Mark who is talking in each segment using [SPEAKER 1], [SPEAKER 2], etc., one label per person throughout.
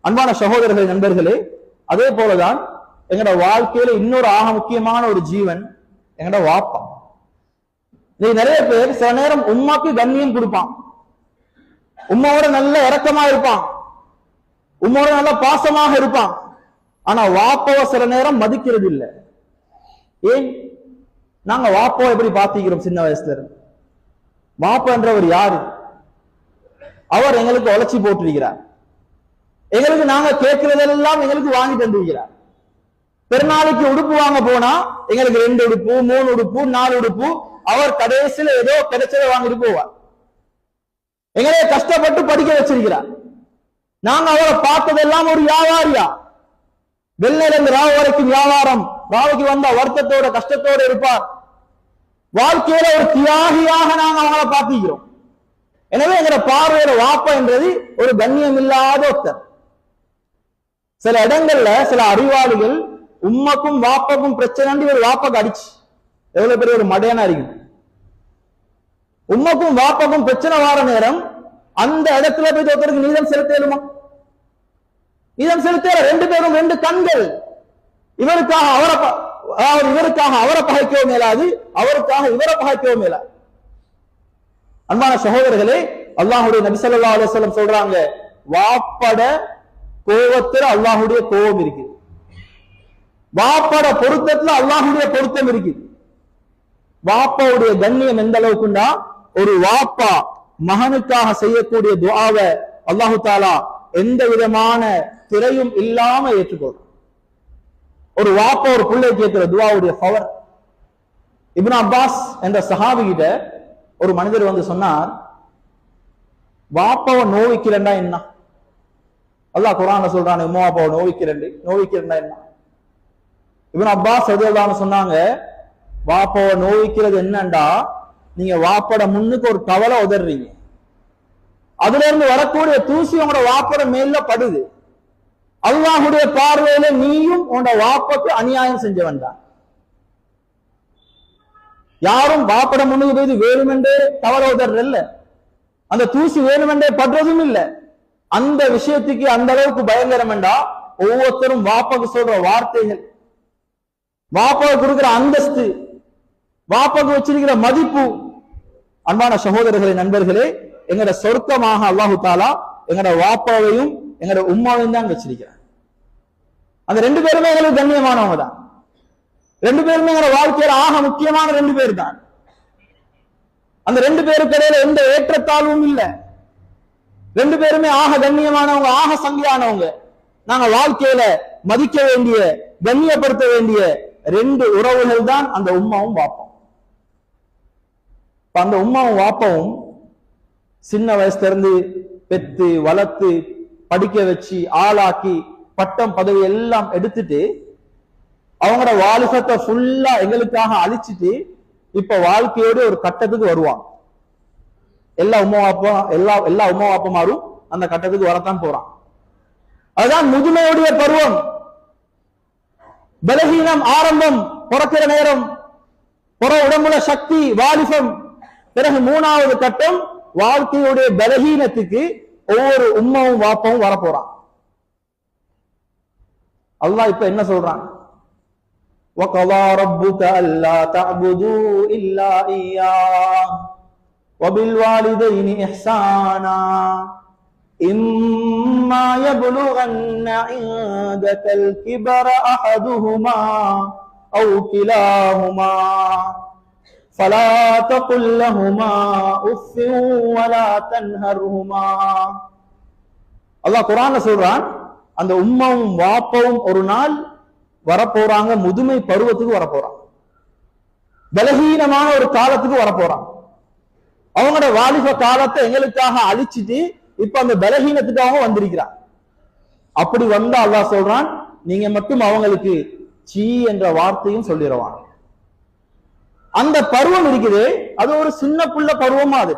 [SPEAKER 1] அன்பான சகோதரர்கள் நண்பர்களே அதே போலதான் எங்கட வாழ்க்கையில இன்னொரு ஆக முக்கியமான ஒரு ஜீவன் எங்கட வாப்பா. இன்னைக்கு நிறைய பேர் சில நேரம் உமாக்கு கண்ணியம் கொடுப்பான். உம்மாவோட நல்ல இறக்கமா இருப்பான். உம்மோட நல்ல பாசமாக இருப்பான். ஆனா வாப்பாவை சில நேரம் மதிக்கிறது இல்ல. ஏன் நாங்க வாப்பாவை எப்படி பாத்திக்கிறோம் சின்ன வயசுல இருந்து? வாப்பா என்றவர் யாரு? அவர் எங்களுக்கு உழைச்சி போட்டிருக்கிறார். எங்களுக்கு நாங்க கேட்கிறதெல்லாம் எங்களுக்கு வாங்கி தந்துருக்கிறார். பெருநாளைக்கு உடுப்பு வாங்க போனா எங்களுக்கு ரெண்டு உடுப்பு மூணு உடுப்பு நாலு உடுப்பு அவர் கடைசியில ஏதோ கிடைச்சதை வாங்கிட்டு போவார். எங்களே கஷ்டப்பட்டு படிக்க வச்சிருக்கிறார். நாங்க அவரை பார்த்ததெல்லாம் ஒரு வியாபாரியா? வெள்ளிலிருந்து ராவு வரைக்கும் வியாபாரம். ராவுக்கு வந்த வருத்தத்தோட கஷ்டத்தோட இருப்பார். வாழ்க்கையில ஒரு தியாகியாக நாங்க அவங்கள பார்த்திக்கிறோம் எனவே எங்களை பார்வையில வாப்பா என்றது ஒரு கண்ணியம் இல்லாத ஒருத்தர் சில இடங்கள்ல சில அறிவாளிகள் உம்மக்கும் வாப்பக்கும் பிரச்சனை ஒரு வாப்பாக்கு அடிச்சு. எவ்வளவு பெரிய ஒரு மடையான இருக்கும் உம்மக்கும் வாப்பக்கும் பிரச்சனை வார நேரம் அந்த இடத்துல போய் ஒருத்தருக்கு நீதம் செலுத்தலுமா? நீதம் செலுத்த ரெண்டு பேரும் ரெண்டு கண்கள். இவருக்காக அவரை அதாவது இவருக்காக அவரை பகைக்கவும் மேலாது அவருக்காக இவரை பகைக்கவும் மேலா. அன்பான சகோதரர்களே அல்லாஹுடைய நபிசல்லா அலுவலம் சொல்றாங்க வாப்பட கோவத்துல அல்லாஹுடைய கோபம் இருக்குது வாப்பட பொருத்தத்துல அல்லாஹுடைய பொருத்தம் இருக்குது வாப்பாவுடைய கண்ணியம் எந்த அளவுக்குண்டா? ஒரு வாப்பா மகனுக்காக செய்யக்கூடிய துவாவை அல்லாஹு தாலா எந்த விதமான திரையும் இல்லாம ஏற்றுக்கொள்றான். ஒரு வாப்பா ஒரு பிள்ளை கேட்கிற துவாவுடைய பவர் இப்னு அப்பாஸ் என்ற சஹாபி கிட்ட ஒரு மனிதர் வந்து சொன்னார் வாப்பாவை நோவிக்கிறண்டா என்ன அல்லாஹ் குரான சொல்றான் உம்மா அப்பாவை நோவிக்கிறேன் நோவிக்கிறண்டா என்ன இவன் அப்பா ரதியல்லாஹு சொன்னாங்க வாப்பாவை நோவிக்கிறது என்னண்டா? நீங்க வாப்பட முன்னுக்கு ஒரு கவலை உதறீங்க அதுல இருந்து வரக்கூடிய தூசி உங்களோட வாப்பட மேல படுது. அல்லாஹுடைய பார்வையில நீயும் உன்னோட வாப்பக்கு அநியாயம் செஞ்சவன் தான். யாரும் வாப்பட முன்னுக்கு போய் வேணுமென்றே கவலை உதறது இல்ல அந்த தூசி வேணுமென்றே படுறதும் இல்ல. அந்த விஷயத்துக்கு அந்த அளவுக்கு பயங்கரம் என்றா ஒவ்வொருத்தரும் வாப்பாக்கு சொல்ற வார்த்தைகள். வாப்பாவுக்கு கொடுக்கிற அந்தஸ்து வாப்பாக்கு வச்சிருக்கிற மதிப்பு. அன்பான சகோதரர்களே நண்பர்களே எங்கட சொர்க்கமாக அல்லாஹு தாலா எங்கட வாப்பாவையும் எங்கட உம்மாவையும் தான் வச்சிருக்கிறார். அந்த ரெண்டு பேருமே எங்களுக்கு கண்ணியமானவங்க தான். ரெண்டு பேருமே எங்க வாழ்க்கையில ஆக முக்கியமான ரெண்டு பேர் தான். அந்த ரெண்டு பேருக்கு இடையில எந்த ஏற்றத்தாழ்வும் இல்ல. ரெண்டு பேருமே ஆக கண்ணியமானவங்க ஆக சங்கியானவங்க. நாங்க வாழ்க்கையில மதிக்க வேண்டிய கண்ணியப்படுத்த வேண்டிய ரெண்டு உறவுகள் தான் அந்த உமாவும் வாப்பம் அந்த உம்மாவும் வாப்பவும் சின்ன வயசுல இருந்து பெத்து வளர்த்து படிக்க வச்சு ஆளாக்கி பட்டம் பதவி எல்லாம் எடுத்துட்டு அவங்களோட வாலிபத்தை ஃபுல்லா எங்களுக்காக அழிச்சிட்டு இப்ப வாழ்க்கையோட ஒரு கட்டத்துக்கு வருவாங்க. எல்லா உமா அப்பா எல்லா எல்லா உமா அப்பமாரும் அந்த கட்டத்துக்கு வரத்தான் போறான் அதுதான் முதுமையுடைய பருவம் பலகீனம் ஆரம்பம் பிறக்கிற நேரம் புற உடம்புல சக்தி வாலிபம் பிறகு மூணாவது கட்டம் வாழ்க்கையுடைய பலகீனத்துக்கு ஒவ்வொரு உம்மாவும் வாப்பவும் வரப்போறான் அல்லாஹ் இப்ப என்ன சொல்றான் وقضى ربك ألا تعبدوا إلا إياه وبالوالدين إحسانا إما يبلغن عندك الكبر أحدهما أو كلاهما فلا تقل لهما أف ولا تنهرهما அல்லாஹ் குரான்ல சொல்றான் அந்த உம்மாவும் வாப்பாவும் ஒரு நாள் வரப்போறாங்க முதுமை பருவத்துக்கு வரப்போறாங்க பலகீனமான ஒரு காலத்துக்கு வரப்போறாங்க அவங்களோட வாலிப காலத்தை எங்களுக்காக அழிச்சிட்டு இப்ப அந்த பலகீனத்துக்காக வந்திருக்கிறார். அப்படி வந்தா அல்லா சொல்றான் நீங்க மட்டும் அவங்களுக்கு சீ என்ற வார்த்தையும் சொல்லிடுவான் அந்த பருவம் இருக்குது அது ஒரு சின்ன புள்ள பருவமா அது.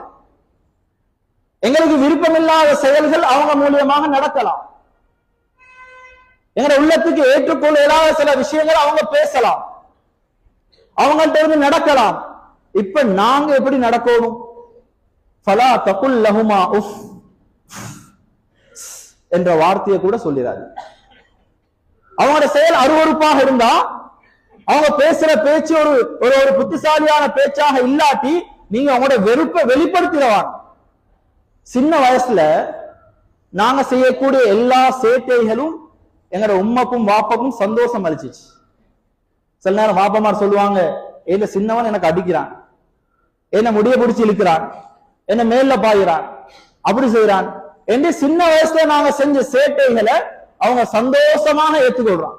[SPEAKER 1] எங்களுக்கு விருப்பமில்லாத செயல்கள் அவங்க மூலியமாக நடக்கலாம். எங்க உள்ளத்துக்கு ஏற்றுக்கொள்ள இயலாத சில விஷயங்கள் அவங்க பேசலாம். அவங்கள்ட்ட இருந்து நடக்கலாம். இப்ப நாங்க எப்படி நடக்கணும்? ஃபலா தகுல் லஹுமா உஃப். என்ற வார்த்தையை கூட சொல்லிடாது அவங்களோட செயல் அருவருப்பாக இருந்தா அவங்க பேசுற பேச்சு ஒரு ஒரு ஒரு புத்திசாலியான பேச்சாக இல்லாட்டி நீங்க அவங்களோட வெறுப்பை வெளிப்படுத்திடவாங்க. சின்ன வயசுல நாங்க செய்யக்கூடிய எல்லா சேட்டைகளும் எங்களோட உம்மக்கும் வாப்பக்கும் சந்தோஷம் அளிச்சிச்சு. சில நேரம் வாப்பமார் சொல்லுவாங்க ஏல சின்னவன் எனக்கு அடிக்கிறான். என்ன முடிய பிடிச்சி இழுக்கிறான். என்ன மேல பாயிறான். அப்படி செய்யறான் என்று சின்ன வயசுல நாங்க செஞ்ச சேட்டைகளை அவங்க சந்தோஷமாக ஏத்துக்கொள்றான்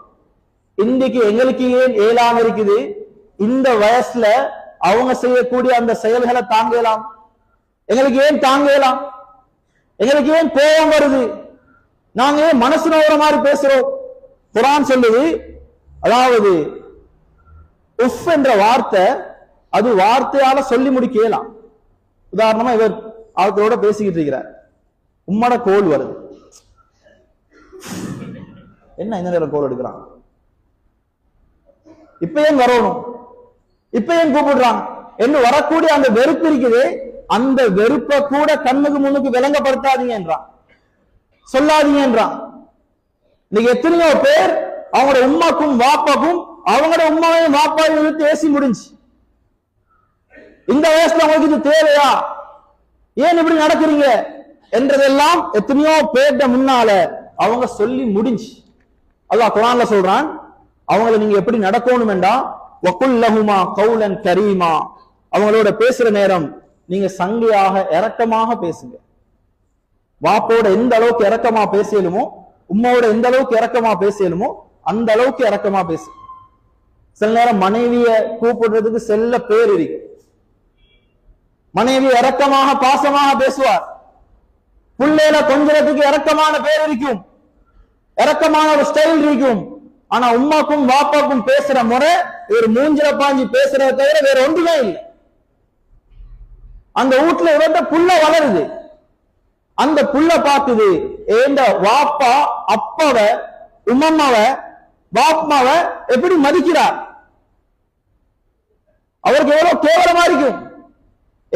[SPEAKER 1] இன்னைக்கு எங்களுக்கு ஏன் ஏழாம இருக்குது? இந்த வயசுல அவங்க செய்யக்கூடிய அந்த செயல்களை தாங்கலாம். எங்களுக்கு ஏன் தாங்கலாம்? எங்களுக்கு ஏன் கோபம் வருது? நாங்க ஏன் மனசு நோகிற மாதிரி பேசுறோம்? குரான் சொல்லுது அதாவது உஃப் என்ற வார்த்தை அது வார்த்தையால சொல்லி முடிக்கலாம். உதாரணமா இவர் அவர்களோட பேசிக்கிட்டு இருக்கிறார். உம்மட கோல் வருது. என்ன இந்த நேரம் கோல் எடுக்கிறான்? இப்ப ஏன் வரணும்? இப்ப ஏன் கூப்பிடுறான்? என்று வரக்கூடிய அந்த வெறுப்பு இருக்குது. அந்த வெறுப்பை கூட கண்ணுக்கு முன்னுக்கு விளங்கப்படுத்தாதீங்க என்றான். சொல்லாதீங்க என்றான். இன்னைக்கு எத்தனையோ பேர் அவங்களோட உம்மாக்கும் வாப்பாக்கும் அவங்களோட உமாவையும் வாப்பாவையும் இழுத்து ஏசி முடிஞ்சு. இந்த வயசுல உங்களுக்கு இது தேவையா? ஏன் இப்படி நடக்கிறீங்க? என்றதெல்லாம் எத்தனையோ பேர்ட முன்னால அவங்க சொல்லி முடிஞ்சு. அல்லாஹ் குரான்ல சொல்றான் அவங்கள நீங்க எப்படி நடக்கணும் என்றா வக்குல்லஹுமா கவுலன் கரீமா. அவங்களோட பேசுற நேரம் நீங்க சங்கையாக இரக்கமாக பேசுங்க. வாப்போட எந்த அளவுக்கு இரக்கமா பேசியலுமோ உம்மாவோட எந்த அளவுக்கு இரக்கமா பேசியலுமோ அந்த அளவுக்கு இரக்கமா பேசு. சில நேரம் மனைவிய கூப்பிடுறதுக்கு செல்ல பேர் இருக்கு மனைவி இரக்கமாக பாசமாக பேசுவார். பிள்ளையில கொஞ்சத்துக்கு இரக்கமான பேர் இருக்கும். இரக்கமான ஒரு ஸ்டைல் இருக்கும். ஆனா உம்மாக்கும் வாப்பாக்கும் பேசுற முறை ஒரு மூஞ்சில பாஞ்சி பேசுறத தவிர வேற ஒன்றுமே இல்லை. அந்த வீட்டுல இவர்கிட்ட புள்ள வளருது. அந்த புள்ள பாக்குது ஏண்ட வாப்பா அப்பாவ உம்மம்மாவ வாப்மாவ எப்படி மதிக்கிறார்? அவருக்கு எவ்வளவு கேவலமா இருக்கும்.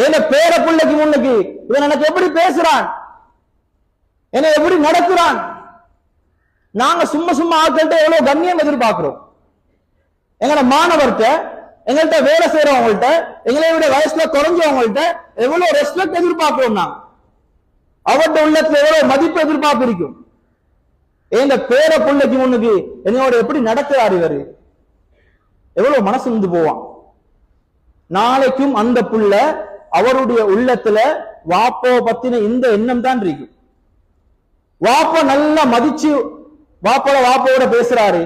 [SPEAKER 1] ஏன பேர பிள்ளைக்கு முன்னுக்கு? இவன் எனக்கு எப்படி பேசுறான்? என்ன எப்படி நடக்கிறான் நாங்க சும்மா சும்மா ஆட்கள்கிட்ட எவ்வளவு கண்ணியம் எதிர்பார்க்கிறோம். எங்களோட மாணவர்கிட்ட எங்கள்கிட்ட வேலை செய்யறவங்கள்ட்ட எங்களை விட வயசுல குறைஞ்சவங்கள்ட்ட எவ்வளவு ரெஸ்பெக்ட் எதிர்பார்க்கிறோம் நாங்க. அவர்கிட்ட உள்ளத்துல எவ்வளவு மதிப்பு எதிர்பார்ப்பு இருக்கும். இந்த பேர பிள்ளைக்கு முன்னுக்கு என்னோட எப்படி நடக்கிறார் இவரு? எவ்வளவு மனசு இருந்து போவான். நாளைக்கும் அந்த புள்ள அவருடைய உள்ளத்துல வாப்போ பத்தின இந்த எண்ணம் தான் இருக்கும் வாப்ப நல்லா மதிச்சு வாப்போட வாப்போட பேசுறாரு.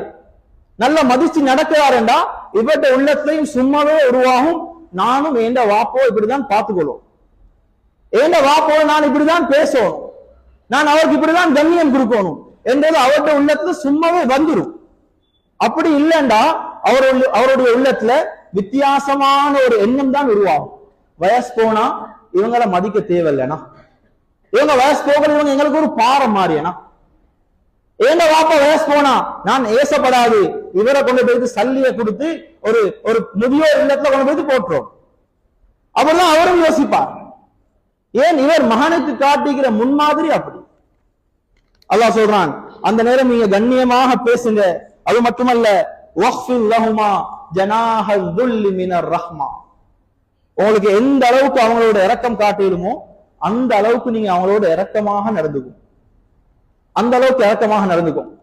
[SPEAKER 1] நல்லா மதிச்சு நடக்கிறாருண்டா இவர்கிட்ட உள்ளத்தையும் சும்மாவே உருவாகும். நானும் எந்த வாப்போ இப்படிதான் பார்த்துக்கொள்ளும் எந்த வாப்போ நான் இப்படிதான் பேசணும். நான் அவருக்கு இப்படிதான் கண்ணியம் கொடுக்கணும். என்றது அவருடைய உள்ளத்துல சும்மாவே வந்துடும் அப்படி இல்லைண்டா அவருடைய அவருடைய உள்ளத்துல வித்தியாசமான ஒரு எண்ணம் தான் உருவாகும். வயசு போனா இவங்கள மதிக்க தேவையில்லைனா இவங்க வயசு போகல இவங்க எங்களுக்கு ஒரு பாரம் மாறியனா எங்க வாப்பா வயசு போனா நான் ஏசப்படாது இவரை கொண்டு போயிட்டு சல்லிய கொடுத்து ஒரு ஒரு முதியோர் இல்லத்துல கொண்டு போயிட்டு போட்டுரும். அப்பதான் அவரும் யோசிப்பார். ஏன் இவர் மகனுக்கு காட்டுகிற முன்மாதிரி அப்படி? அல்லாஹ் சொல்றான் அந்த நேரம் நீங்க கண்ணியமாக பேசுங்க. அது மட்டுமல்ல வக்ஃபில் லஹுமா ஜனாஹ மினர் ரஹ்மா. உங்களுக்கு எந்த அளவுக்கு அவங்களோட இறக்கம் காட்டிடுமோ அந்த அளவுக்கு நீங்க அவங்களோட இரக்கமாக நடந்துக்கும். அந்த அளவுக்கு இரக்கமாக நடந்துக்கும்.